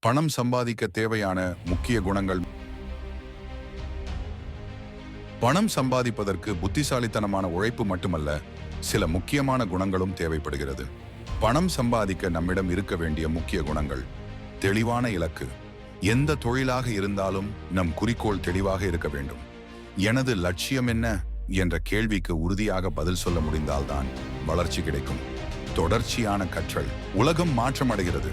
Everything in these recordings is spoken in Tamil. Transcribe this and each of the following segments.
பணம் சம்பாதிக்க தேவையான முக்கிய குணங்கள். பணம் சம்பாதிப்பதற்கு புத்திசாலித்தனமான உழைப்பு மட்டுமல்ல சில முக்கியமான குணங்களும் தேவைப்படுகிறது. பணம் சம்பாதிக்க நம்மிடம் இருக்க வேண்டிய முக்கிய குணங்கள் தெளிவான இலக்கு. எந்த தொழிலாக இருந்தாலும் நம் குறிக்கோள் தெளிவாக இருக்க வேண்டும். எனது லட்சியம் என்ன என்ற கேள்விக்கு உறுதியாக பதில் சொல்ல முடிந்தால்தான் வளர்ச்சி கிடைக்கும். தொடர்ச்சியான கற்றல் உலகம் மாற்றமடைகிறது.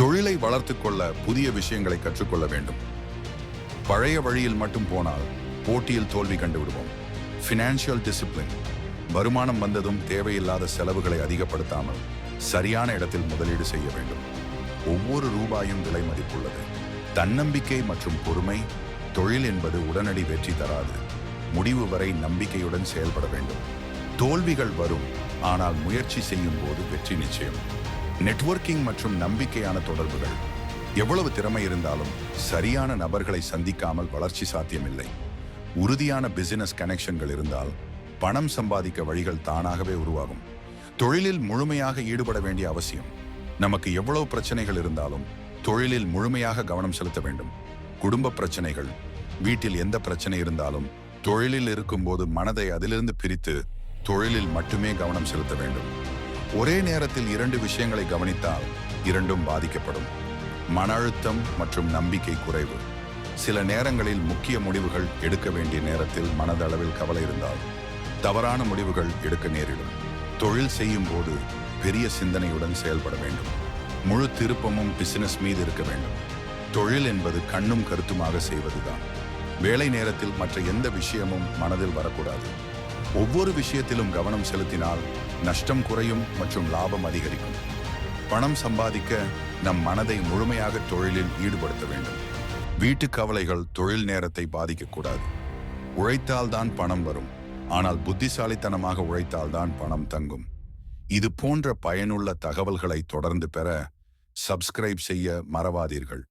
தொழிலை வளர்த்துக்கொள்ள புதிய விஷயங்களை கற்றுக்கொள்ள வேண்டும். பழைய வழியில் மட்டும் போனால் போட்டியில் தோல்வி கண்டு விடுவோம் ஃபினான்ஷியல் டிசிப்ளின் வருமானம் வந்ததும் தேவையில்லாத செலவுகளை அதிகப்படுத்தாமல் சரியான இடத்தில் முதலீடு செய்ய வேண்டும். ஒவ்வொரு ரூபாயும் விலை மதிப்புள்ளது. தன்னம்பிக்கை மற்றும் பொறுமை தொழில் என்பது உடனடி வெற்றி தராது. முடிவு வரை நம்பிக்கையுடன் செயல்பட வேண்டும். தோல்விகள் வரும் ஆனால் முயற்சி செய்யும் போது வெற்றி நிச்சயம். நெட்வொர்க்கிங் மற்றும் நம்பிக்கையான தொடர்புகள். எவ்வளவு திறமை இருந்தாலும் சரியான நபர்களை சந்திக்காமல் வளர்ச்சி சாத்தியமில்லை. உறுதியான பிசினஸ் கனெக்ஷன்கள் இருந்தால் பணம் சம்பாதிக்க வழிகள் தானாகவே உருவாகும். தொழிலில் முழுமையாக ஈடுபட வேண்டிய அவசியம். நமக்கு எவ்வளவு பிரச்சனைகள் இருந்தாலும் தொழிலில் முழுமையாக கவனம் செலுத்த வேண்டும். குடும்ப பிரச்சனைகள் வீட்டில் எந்த பிரச்சனை இருந்தாலும் தொழிலில் இருக்கும்போது மனதை அதிலிருந்து பிரித்து தொழிலில் மட்டுமே கவனம் செலுத்த வேண்டும். ஒரே நேரத்தில் இரண்டு விஷயங்களை கவனித்தால் இரண்டும் பாதிக்கப்படும். மன அழுத்தம் மற்றும் நம்பிக்கை குறைவு. சில நேரங்களில் முக்கிய முடிவுகள் எடுக்க வேண்டிய நேரத்தில் மனதளவில் கவலை இருந்தால் தவறான முடிவுகள் எடுக்க நேரிடும். தொழில் செய்யும் போது பெரிய சிந்தனையுடன் செயல்பட வேண்டும். முழு திருப்பமும் பிசினஸ் மீது இருக்க வேண்டும். தொழில் என்பது கண்ணும் கருத்துமாக செய்வதுதான். வேலை நேரத்தில் மற்ற எந்த விஷயமும் மனதில் வரக்கூடாது. ஒவ்வொரு விஷயத்திலும் கவனம் செலுத்தினால் நஷ்டம் குறையும் மற்றும் லாபம் அதிகரிக்கும். பணம் சம்பாதிக்க நம் மனதை முழுமையாக தொழிலில் ஈடுபடுத்த வேண்டும். வீட்டு கவலைகள் தொழில் நேரத்தை பாதிக்கக்கூடாது. உழைத்தால்தான் பணம் வரும். ஆனால் புத்திசாலித்தனமாக உழைத்தால்தான் பணம் தங்கும். இது போன்ற பயனுள்ள தகவல்களை தொடர்ந்து பெற சப்ஸ்கிரைப் செய்ய மறவாதீர்கள்.